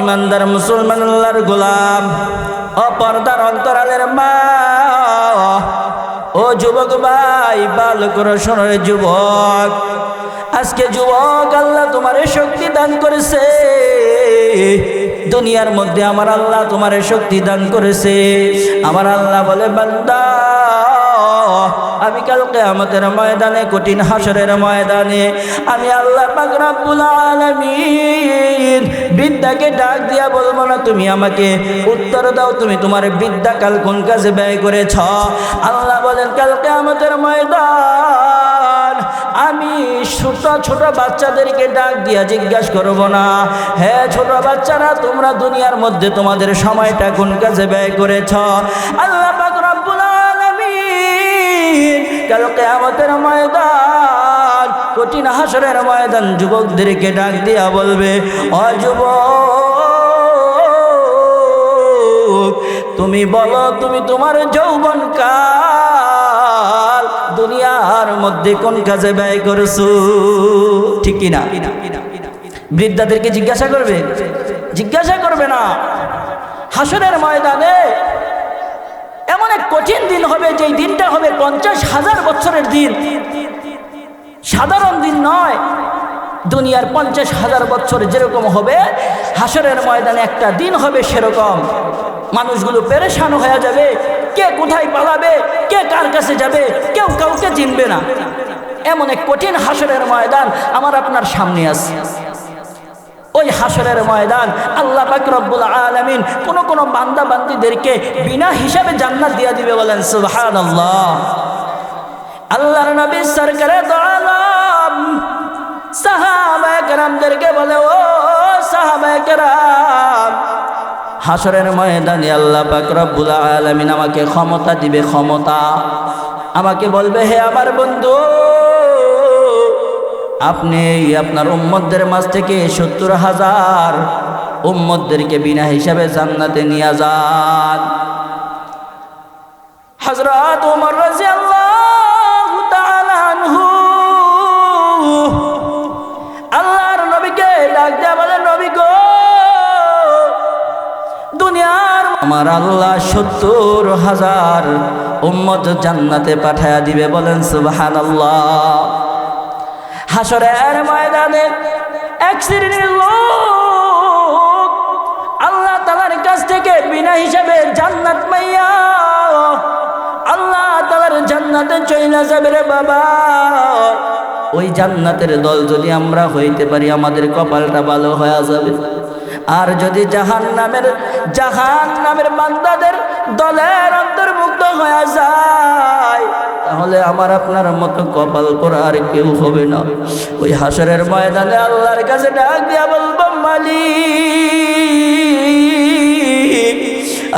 ইমানদার মুসলমান আল্লাহর গোলাম ও পর্দার অন্তরালের মা। ও যুবক ভাই বালক রসনের যুবক, আজকে যুবক আল্লাহ তোমার শক্তি দান করেছে। দুনিয়ার মধ্যে আমার আল্লাহ তোমার শক্তি দান করেছে। আমার আল্লাহ বলে, বান্দা, আমি কালকে আমাদের ময়দানে, কঠিন হাসরের ময়দানে, আমি আল্লাহ পাক রব্বুল আলামিন বিদ্যাকে ডাক দিয়া বলব না, তুমি আমাকে উত্তর দাও, তুমি তোমার বিদ্যা কাল কোন কাজে ব্যয় করেছ? আল্লাহ বলেন কালকে আমাদের ময়দান। আমি ছোট ছোট বাচ্চাদেরকে ডাক দিয়া জিজ্ঞাসা করব না হ্যাঁ ছোট বাচ্চারা, তোমরা দুনিয়ার মধ্যে তোমাদের সময়টা কোন কাজে ব্যয় করেছ? আল্লাহ পাক রব্বুল আলামিন ময়দান কঠিন হাসরের ময়দান যুবকদেরকে ডাক দিয়া বলবে, অ যুবক, তুমি বলো, তুমি তোমার যৌবন কাল দুনিয়ার মধ্যে কোন কাজে ব্যয় করেছ? ঠিক কিনা বৃদ্ধাদেরকে জিজ্ঞাসা করবে জিজ্ঞাসা করবে না, হাসরের ময়দানে এমন এক কঠিন দিন হবে, যেই দিনটা হবে পঞ্চাশ হাজার বছরের দিন। সাধারণ দিন নয়। দুনিয়ার পঞ্চাশ হাজার বছর যেরকম হবে, হাসরের ময়দানে একটা দিন হবে সেরকম। মানুষগুলো পেরেশান হয়ে যাবে, কে কোথায় পালাবে, কে কার কাছে যাবে, কেউ কাউকে চিনবে না। এমন এক কঠিন হাসরের ময়দান আমার আপনার সামনে আছে। ওই হাসরের ময়দান আল্লাহ রব্বুল আলামিন কোন কোন বান্দা বান্দিদেরকে বিনা হিসাবে জান্নাত দিয়ে দিবে বলেন সুহান আল্লাহ আল্লাহর নবী সরকারে আলম সাহাবায়ে কেরামদেরকে বলে, ও সাহাবায়ে কেরাম হাসরের ময়দানে আল্লাহ পাক আলামিন আমাকে ক্ষমতা দিবে, ক্ষমতা। আমাকে বলবে, হে আমার বন্ধু, আপনি আপনার উম্মতদের মাঝ থেকে সত্তর হাজার উম্মতদেরকে বিনা হিসাবে জান্নাতে নিয়ে যান। হজরত উমর রাদিয়াল্লাহু আমার আল্লাহ সত্তর হাজার উম্মত জান্নাতে পাঠায়া দিবে বলেন সুবহানাল্লাহ। হাসরের ময়দানে এক শ্রেণির লোক আল্লাহ তালার কাছ থেকে বিনা হিসাবে জান্নাত মাইয়া আল্লাহ তালার জান্নাতে চইলা যাবে রে বাবা। ওই জান্নাতের দল যদি আমরা হইতে পারি, আমাদের কপালটা ভালো হয়ে যাবে। আর যদি জাহান নামের জাহান নামের বান্দাদের দলের অন্তর্ভুক্ত হয়ে যায়, তাহলে আমার আপনার মতো কপাল করা আর কেউ হবে না। ওই হাসরের ময়দানে আল্লাহর কাছে ডাক দিয়া বলব, মালিক,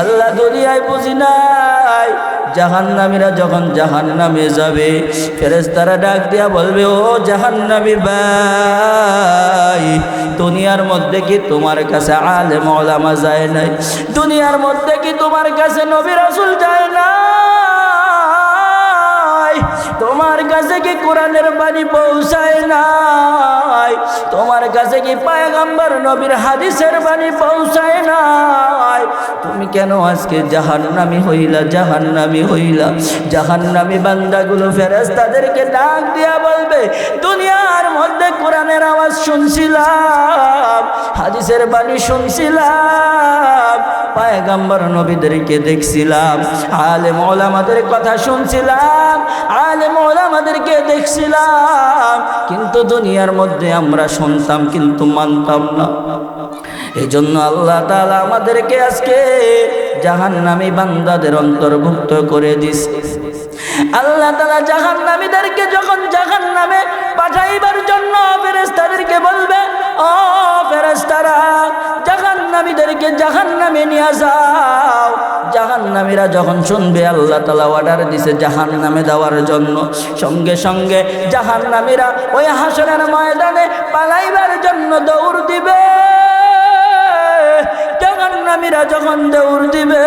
আল্লাহ দুনিয়ায় বুঝি নাই জাহান্নামীরা যখন জাহান্নামে যাবে ফেরেস্তারা ডাক দিয়া বলবে, ও জাহান্নামী ভাই, দুনিয়ার মধ্যে কি তোমার কাছে আলে মলামা যায় নাই? দুনিয়ার মধ্যে কি তোমার কাছে নবী রাসূল যায় না তোমার কাছে কি কোরআনের বাণী পৌঁছায় নাই? তোমার কাছে কি পায়গাম্বার নবীর হাদিসের বাণী পৌঁছায় নাই? তুমি কেন আজকে জাহান্নামি হইলা জাহান্নামি হইলা? জাহান্নামি বান্দাগুলো ফেরেশতাদেরকে ডাক দিয়া বলবে, দুনিয়ার মধ্যে কোরআনের আওয়াজ শুনছিলাম, হাদিসের বাণী শুনছিলাম পায়গাম্বার নবীদেরকে দেখছিলাম। আলেম ওলামাদের কথা শুনছিলাম। আলেম ওলামাদেরকে দেখছিলাম। কিন্তু দুনিয়ার মধ্যে আমরা শুনতাম, কিন্তু মানতাম না। এই জন্য আল্লাহ তালা আমাদেরকে আজকে জাহান নামি বান্দাদের অন্তর্ভুক্ত করে দিস আল্লাহ তালা জাহান নামীদেরকে যখন জাহান নামে পাঠাইবার জন্য ফেরেস্তাদেরকে বলবে, ও ফেরেস্তারা জাহান্নামীদেরকে জাহান্নামে নিয়ে যাও। জাহান্নামীরা যখন শুনবে, আল্লাহ তালা অর্ডার দিছে জাহান্নামে দেওয়ার জন্য, সঙ্গে সঙ্গে জাহান্নামীরা ওই হাসনের ময়দানে পালাইবার জন্য দৌড় দিবে। জাহান্নামীরা যখন দৌড় দিবে,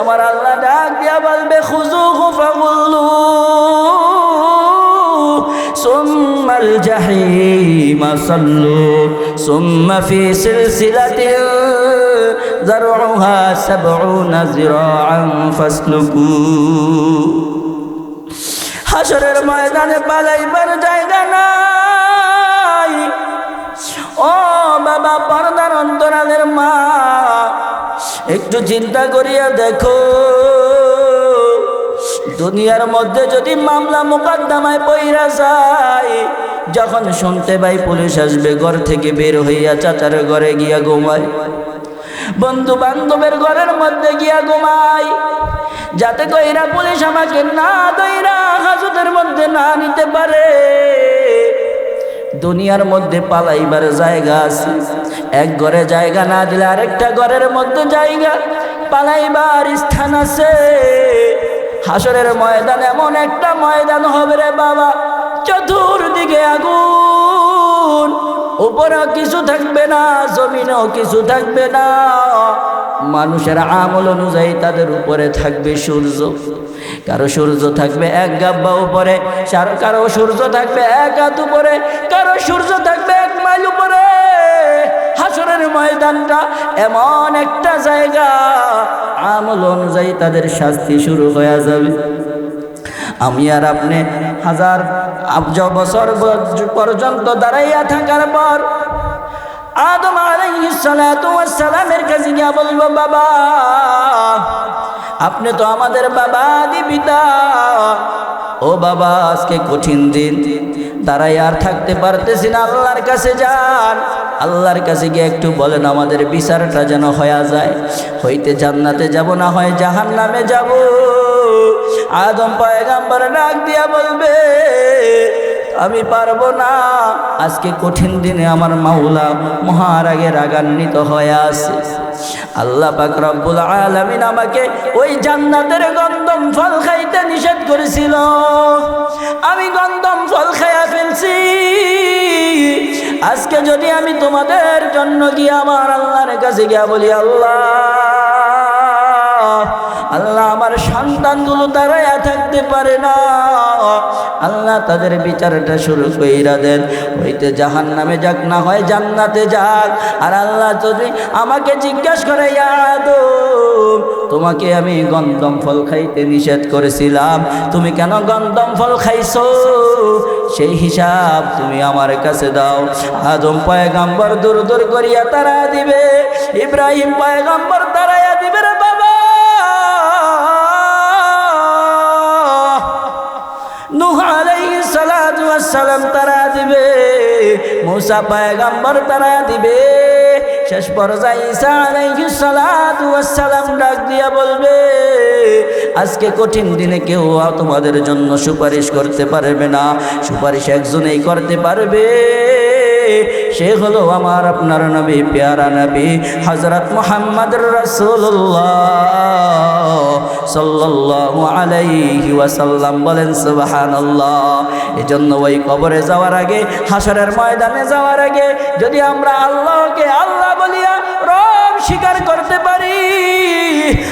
আমার আল্লাহ ডাক দিয়া বলবে খুজু হুফাগুল্লু সোমাল জাহি সাল্লু। ثم في سلسلة ذرعها سبعون ذراعا فاسلكوا হাসরের ময়দানে পালাইবার জায়গা নাই ও বাবা পর্দার অন্তরালের মা একটু চিন্তা করিয়া দেখো দুনিয়ার মধ্যে যদি মামলা মোকদ্দমায় পইরা যায় যখন শুনতে পাই পুলিশ আসবে, ঘর থেকে বের হইয়া চাচার ঘরে গিয়া ঘুমায়। বন্ধু বান্ধবের ঘরের মধ্যে গিয়া ঘুমাই যাতে কইরা পুলিশ আমাকে না দইরা হাজতের মধ্যে না নিতে পারে। দুনিয়ার মধ্যে পালাইবার জায়গা আছে। এক ঘরে জায়গা না দিলে আরেকটা ঘরের মধ্যে জায়গা পালাইবার স্থান আছে। হাসরের ময়দান এমন একটা ময়দান হবে রে বাবা। চতুর্দিকে আগুন। উপরেও কিছু থাকবে না, জমিনেও কিছু থাকবে না। মানুষের আমল অনুযায়ী তাদের উপরে থাকবে সূর্য। কারও সূর্য থাকবে এক গাব্বা উপরে কারও সূর্য থাকবে এক হাত উপরে, কারও সূর্য থাকবে এক মাইল উপরে। হাসরের ময়দানটা এমন একটা জায়গা, আমল অনুযায়ী তাদের শাস্তি শুরু হয়ে যাবে। আমি আর আপনি হাজার বছর পর্যন্ত দাঁড়াইয়া থাকার পর আদম আলাইসালামের কাছে গিয়া বলব বাবা, আপনি তো আমাদের বাবা দি পিতা। ও বাবা, আজকে কঠিন দিন। তারাই আর থাকতে পারতেছি না, আল্লাহর কাছে যান। আল্লাহর কাছে গিয়ে একটু বলেন, আমাদের বিচারটা যেন হয়ে যায়। হইতে জান্নাতে যাব না, হয় জাহান নামে যাব। আদম পয়গাম্বর ডাক দিয়া বলবে, আমি পারব না। আজকে কঠিন দিনে আমার মাওলা মহারাগে রাগান্বিত হয়ে আছে। আল্লাহ পাক রব্বুল আলামিন আমাকে ওই জান্নাতের গন্ধম ফল খাইতে নিষেধ করেছিল। আমি গন্ধম ফল খাইয়া ফেলছি। আজকে যদি আমি তোমাদের জন্য গিয়ে আমার আল্লাহর কাছে গিয়া বলি, আল্লাহ আল্লাহ আমার সন্তানগুলো তারাইয়া থাকতে পারে না। আল্লাহ তাদের বিচারটা শুরু কইরা দেন। হইতে জাহান নামে যাক, না হয় জান্নাতে যাক। আর আল্লাহ যদি আমাকে জিজ্ঞাসা করে তোমাকে আমি গন্ধম ফল খাইতে নিষেধ করেছিলাম। তুমি কেন গন্ধম ফল খাইছো? সেই হিসাব তুমি আমার কাছে দাও। আদম পয়গাম্বর দূর দূর করিয়া তারা দিবে। ইব্রাহিম পয়গাম্বর তারাইয়া দিবে। সালাম তারা দিবে, মুসা পয়গাম্বর তারা দিবে। শেষ পর্যায়ে ঈসা সালাম ডাক দিয়া বলবে, আজকে কঠিন দিনে কেউ তোমাদের জন্য সুপারিশ করতে পারবে না। সুপারিশ একজনেই করতে পারবে। সে হলো আমার আপনার নবী, পেয়ারা নবী হজরত মোহাম্মদ রসুল্লাহ সাল্লাল্লাহু আলাইহি ওয়াসাল্লাম বলেন, সুবহানাল্লাহ। এজন্য ওই কবরে যাওয়ার আগে হাসরের ময়দানে যাওয়ার আগে, যদি আমরা আল্লাহকে আল্লাহ বলিয়া রব স্বীকার করতে পারি